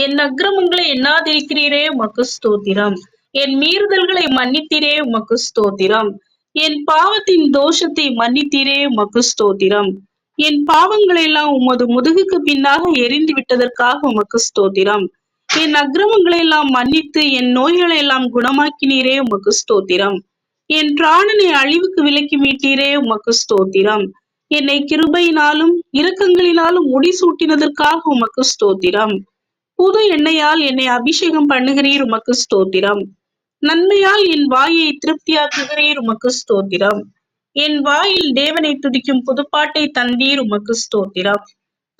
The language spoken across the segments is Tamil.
என் அக்கிரமங்களை எண்ணாதிருக்கிறீரே உமக்கு ஸ்தோத்திரம். என் மீறுதல்களை மன்னித்தீரே உமக்கு ஸ்தோத்திரம். என் பாவத்தின் தோஷத்தை மன்னித்தீரே உமக்கு ஸ்தோத்திரம். என் பாவங்களை எல்லாம் உமது முதுகுக்கு பின்னாக எரிந்து விட்டதற்காக உமக்கு ஸ்தோத்திரம். என் அக்கிரமங்களை எல்லாம் மன்னித்து என் நோய்களை எல்லாம் குணமாக்கினீரே உமக்கு ஸ்தோத்திரம். என் பிராணனை அழிவுக்கு விலக்கி மீட்டீரே உமக்கு ஸ்தோத்திரம். என்னை கிருபையினாலும் இரக்கங்களினாலும் முடிசூட்டினதற்காக உமக்கு ஸ்தோத்திரம். புது எண்ணெயால் என்னை அபிஷேகம் பண்ணுகிறீர் உமக்கு ஸ்தோத்திரம். நன்மையால் என் வாயை திருப்தியாக்குகிறீர் உமக்கு ஸ்தோத்திரம். என் வாயில் தேவனை துதிக்கும் புதுப்பாட்டை தந்தீர் உமக்கு ஸ்தோத்திரம்.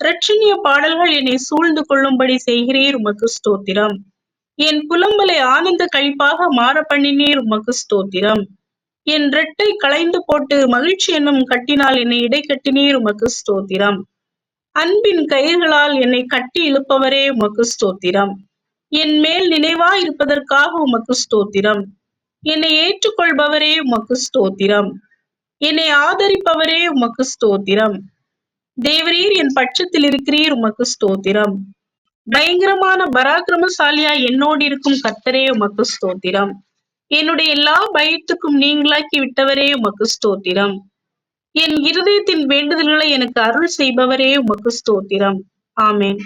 ரட்சணிய பாடல்கள் என்னை சூழ்ந்து கொள்ளும்படி செய்கிறீர் உமக்கு ஸ்தோத்திரம். என் புலம்பலை ஆனந்த கழிப்பாக மாற பண்ணினீர் உமக்கு ஸ்தோத்திரம். என் ரெட்டை களைந்து போட்டு மகிழ்ச்சி என்னும் கட்டினால் என்னை இடை கட்டினீர் உமக்கு ஸ்தோத்திரம். அன்பின் கயிர்களால் என்னை கட்டி இழுப்பவரே உமக்கு ஸ்தோத்திரம். என் மேல் நினைவா இருப்பதற்காக உமக்கு ஸ்தோத்திரம். என்னை ஏற்றுக்கொள்பவரே உமக்கு ஸ்தோத்திரம். என்னை ஆதரிப்பவரே உமக்கு ஸ்தோத்திரம். தேவரீர் என் பட்சத்தில் இருக்கிறீர் உமக்கு ஸ்தோத்திரம். பயங்கரமான பராக்கிரமசாலியா என்னோடு இருக்கும் கர்த்தரே உமக்கு ஸ்தோத்திரம். என்னுடைய எல்லா பயத்துக்கும் நீங்களாக்கி விட்டவரே உமக்கு ஸ்தோத்திரம். என் இருதயத்தின் வேண்டுதல்களை எனக்கு அருள் செய்பவரே உமக்கு ஸ்தோத்திரம். ஆமேன்.